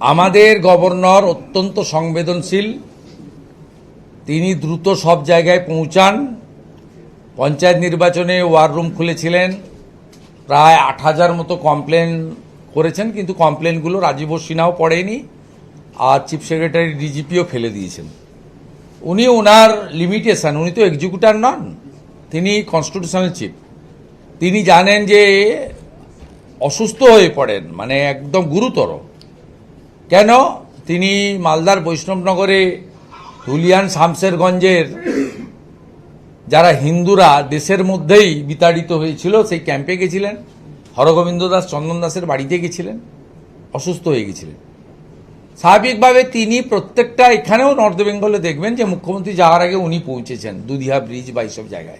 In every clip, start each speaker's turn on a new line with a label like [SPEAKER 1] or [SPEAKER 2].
[SPEAKER 1] আমাদের গভর্নর অত্যন্ত সংবেদনশীল। তিনি দ্রুত সব জায়গায় পৌঁছান। পঞ্চায়েত নির্বাচনে ওয়ার রুম খুলেছিলেন। প্রায় আট হাজার মতো কমপ্লেন করেছেন, কিন্তু কমপ্লেনগুলো রাজীব সিনহাও পড়েনি, আর চিফ সেক্রেটারি ডিজিপিও ফেলে দিয়েছেন। উনি ওনার লিমিটেশন উনি তো এক্সিকিউটার নন, তিনি কনস্টিটিউশনাল চিফ তিনি জানেন যে অসুস্থ হয়ে পড়েন মানে একদম গুরুতর। কেন? তিনি মালদার বৈষ্ণবনগরে ধুলিয়ান শামসেরগঞ্জের যারা হিন্দুরা দেশের মধ্যেই বিতাড়িত হয়েছিল, সেই ক্যাম্পে গেছিলেন। হরগোবিন্দ দাস, চন্দন দাসের বাড়িতে গেছিলেন। অসুস্থ হয়ে গেছিলেন। স্বাভাবিকভাবে তিনি প্রত্যেকটা এখানেও নর্থ বেঙ্গলে দেখবেন যে মুখ্যমন্ত্রী যাওয়ার আগে উনি পৌঁছেছেন দুধিয়া ব্রিজ বা এইসব জায়গায়।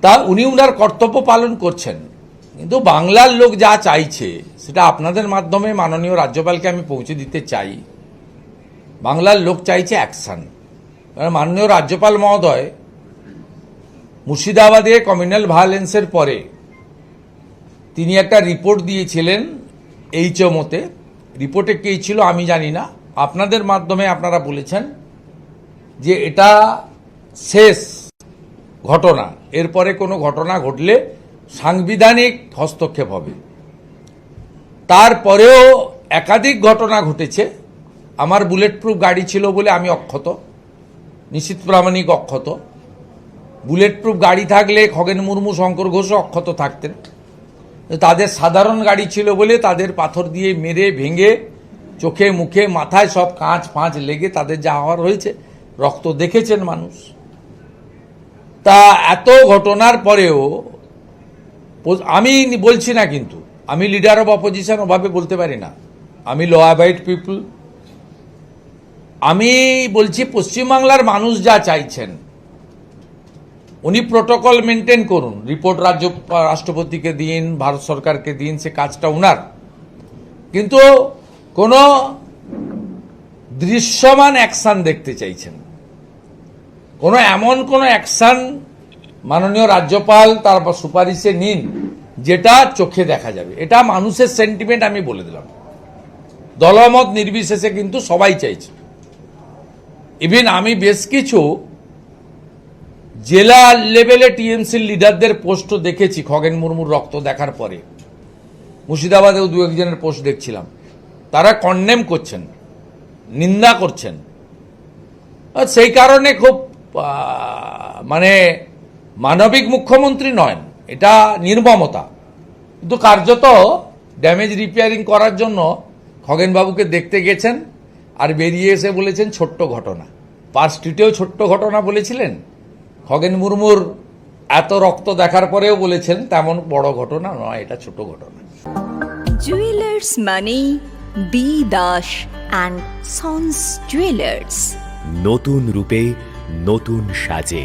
[SPEAKER 1] তা উনি উনার কর্তব্য পালন করছেন। কিন্তু বাংলার লোক যা চাইছে, সেটা আপনাদের মাধ্যমে মাননীয় রাজ্যপালকে আমি পৌঁছে দিতে চাই। বাংলার লোক চাইছে অ্যাকশন। মাননীয় রাজ্যপাল মহোদয় মুর্শিদাবাদে কমিউনাল ভায়োলেন্সের পরে তিনি একটা রিপোর্ট দিয়েছিলেন এইচএমওতে। রিপোর্টে কে ছিল আমি জানি না। আপনাদের মাধ্যমে আপনারা বলেছেন যে এটা শেষ ঘটনা। এরপরে কোনো ঘটনা ঘটলে সাংবিধানিক হস্তক্ষেপ হবে। তারপরেও একাধিক ঘটনা ঘটেছে। আমার বুলেট প্রুফ গাড়ি ছিল বলে আমি অক্ষত, নিশ্চিত প্রামাণিক অক্ষত। বুলেট প্রুফ গাড়ি থাকলে খগেন মুর্মু, শঙ্কর ঘোষও অক্ষত থাকতেন। তাদের সাধারণ গাড়ি ছিল বলে তাদের পাথর দিয়ে মেরে, ভেঙে চোখে, মুখে, মাথায় সব কাঁচ ফাঁচ লেগে তাদের যা হওয়ার হয়েছে, রক্ত দেখেছেন মানুষ। তা এত ঘটনার পরেও আমি বলছি না কিন্তু। আমি লিডার অফ অপোজিশন ওভাবে বলতে পারি না। আমি ল অ্যাবাইড পিপল আমি বলছি পশ্চিমবাংলার মানুষ যা চাইছেন, উনি প্রোটোকল মেনটেন করুন। রিপোর্ট রাজ্য রাষ্ট্রপতিকে দিন, ভারত সরকারকে দিন, সে কাজটা উনার। কিন্তু কোনো দৃশ্যমান অ্যাকশন দেখতে চাইছেন। কোনো এমন কোনো অ্যাকশন মাননীয় রাজ্যপাল, তার সুপারিশে নিন, যেটা চোখে দেখা যাবে। এটা মানুষের সেন্টিমেন্ট আমি বলে দিলাম। দলমত নির্বিশেষে কিন্তু সবাই চাইছে। ইভেন আমি বেশ কিছু জেলা লেভেলে টিএমসির লিডারদের পোস্ট দেখেছি, খগেন মুর্মুর রক্ত দেখার পরে। মুর্শিদাবাদেও দু একজনের পোস্ট দেখছিলাম। তারা কন্ডেম করছেন, নিন্দা করছেন। সেই কারণে খুব মানে মানবিক মুখ্যমন্ত্রী নয় এটা নির্মমতা। কিন্তু কার্যত ড্যামেজ রিপেয়ারিং করার জন্য খগেনবাবুকে দেখতে গেছেন আর বেরিয়ে এসে বলেছেন ছোট্ট ঘটনা। পার স্ট্রিটেও ছোট্ট ঘটনা বলেছিলেন। খগেন মুর্মুর এত রক্ত দেখার পরেও বলেছেন তেমন বড় ঘটনা নয় এটা ছোট ঘটনা।
[SPEAKER 2] জুয়েলার্স মানে B Das and sons jewellers
[SPEAKER 3] নতুন রূপে নতুন সাজে।